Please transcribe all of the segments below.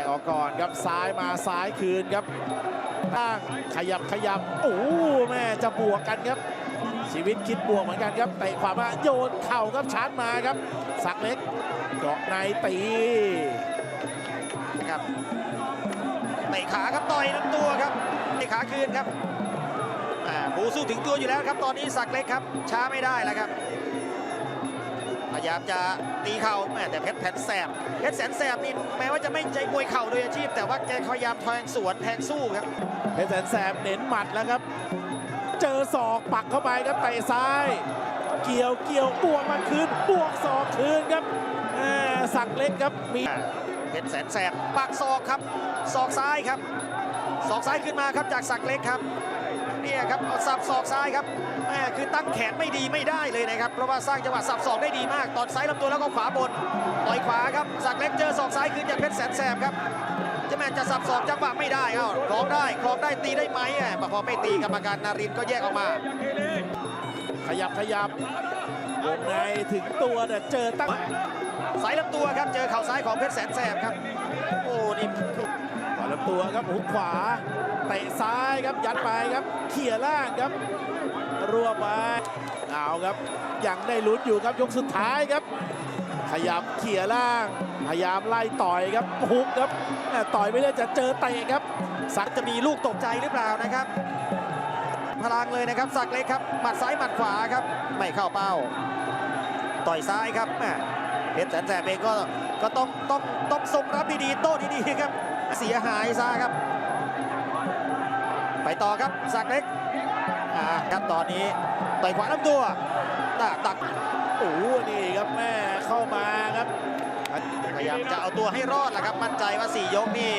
กออกก่อนครับซ้ายมาซ้ายคืนครับตั้งขยับขยับโอ้แม่จะบวกกันครับ ชีวิตคิดบวกเหมือนกันครับเตะขวามาโยนเข่าครับชาร์จมาครับ สักเล็กเกาะในตีครับเตะขาครับต่อยลำตัวครับเตะขาคืนครับอ่าบูสู้ถึงตัวอยู่แล้วครับ ตอนนี้สักเล็กครับ ช้าไม่ได้แล้วครับ พยายามจะตีเข่าแม่แต่เพชรแผ่นแสบเพชรแสนแสบนี่แม้ว่าจะไม่ใจมวยเข่าโดยอาชีพ แต่ว่าแกพยายามแทงสวนแทงสู้ครับเพชรแสนแสบเน้นหมัดแล้วครับ เจอศอกปักเข้าไปครับเตะซ้าย เกี่ยวเกี่ยวบวกมาคืนบวกศอกคืนครับแม่สักเล็กครับมีเพชรแสนแสบปักศอกครับศอกซ้ายครับ ศอกซ้ายขึ้นมาครับจากสักเล็กครับเนี่ยครับเอาสับศอกซ้ายครับแม่คือตั้งแขนไม่ดีไม่ได้เลยนะครับเพราะว่าสร้างจังหวะสับศอกได้ดีมากตอนซ้ายลำตัวแล้วก็ขวาบนต่อยขวาครับสักเล็กเจอศอกซ้ายขึ้นจากเพชรแสนแสบครับจะแม่จะสับศอกจังหวะไม่ได้เอ้าคลองได้คลองได้ตีได้ไหมอะพอไม่ตีกรรมการนารินทร์ก็แยกออกมา ขยับขยับวงในถึงตัวแต่เจอตั้งสายลำตัวครับเจอเข่าซ้ายของเพชรแสนแสบครับโอ้นี่ต่อ ลำตัวครับหุกขวาเตะซ้ายครับยัดไปครับเขี่ยล่างครับรวบไปเอาครับยังได้ลุ้นอยู่ครับยกสุดท้ายครับ ขยับเขี่ยล่าง พยายามไล่ต่อยครับฮุกครับแม่ต่อยไม่ได้จะเจอเตะครับ สักจะมีลูกตกใจหรือเปล่านะครับ พลังเลยนะครับสักเล็กครับหมัดซ้ายหมัดขวาครับไม่เข้าเป้า ต่อยซ้ายครับแม่เพชรแสนแสบเองก็ก็ต้องต้องต้องทรงรับดีๆโต้ดีๆครับ เสียหายซะครับ ไปต่อครับสักเล็กอ่าครับตอนนี้ต่อยขวาลำตัวตาตักโอ้โหนี่ครับแม่เข้ามาครับพยายามจะเอาตัวให้รอดแหละครับ มั่นใจว่าสี่ยกนี่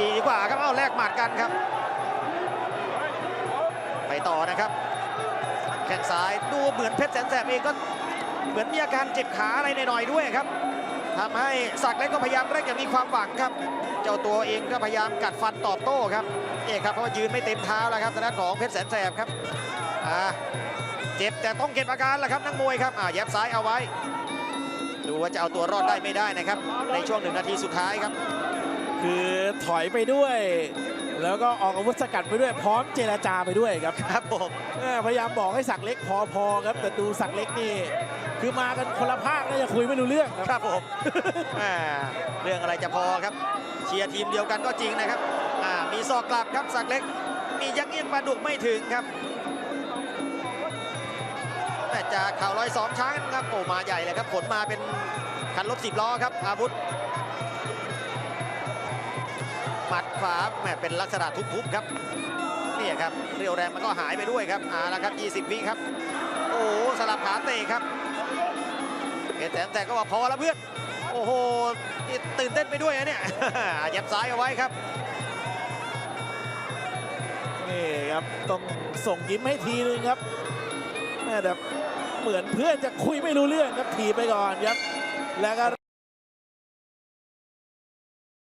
ดีกว่าครับเอาแลกหมัดกันครับ ไปต่อนะครับ แข้งซ้ายดูเหมือนเพชรแสนแสบเองก็เหมือนมีอาการเจ็บขาอะไรหน่อยๆด้วยครับ ทำให้ศักดิ์เล็กก็พยายามเร่งอย่างมีความหวังครับ เจ้าตัวเองก็พยายามกัดฟันตอบโต้ครับเอกครับเพราะว่ายืนไม่เต็มเท้าแล้วครับทางด้านของเพชรแสนแสบครับอ่าเจ็บแต่ต้องเก็บอาการแหละครับนักมวยครับอ่าแย็บซ้ายเอาไว้ ดูว่าจะเอาตัวรอดได้ไม่ได้นะครับ ในช่วงหนึ่งนาทีสุดท้ายครับ คือถอยไปด้วย แล้วก็ออกอาวุธสกัดไปด้วย พร้อมเจรจาไปด้วยครับครับผมแม่พยายามบอกให้สักเล็กพอพอครับแต่ดูสักเล็กนี่ คือมากันคนละภาคน่าจะคุยไม่รู้เรื่องครับผมเรื่องอะไรจะพอครับเชียร์ทีมเดียวกันก็จริงนะครับมีซอกกลับครับสักเล็ก มียักเอียงปลาดุกไม่ถึงครับแต่จะข่าวลอยสองช้างครับโอ้มาใหญ่เลยครับขนมาเป็นคันรถสิบล้อครับอาวุธหมัดขวาแหมเป็นลักษณะทุบๆครับนี่ครับเรียวแรงมันก็หายไปด้วยครับอ่าแล้วครับ 20 วิครับ โอ้สลับขาเตะครับ ชรแสนแสบก็บอกพอแล้วเพื่อน โอ้โหตื่นเต้นไปด้วยนะเนี่ยยับซ้ายเอาไว้ครับนี่ครับต้องส่งยิ้มให้ทีนึงครับแม่แบบเหมือนเพื่อนจะคุยไม่รู้เรื่องครับถีบไปก่อนครับแล้วก็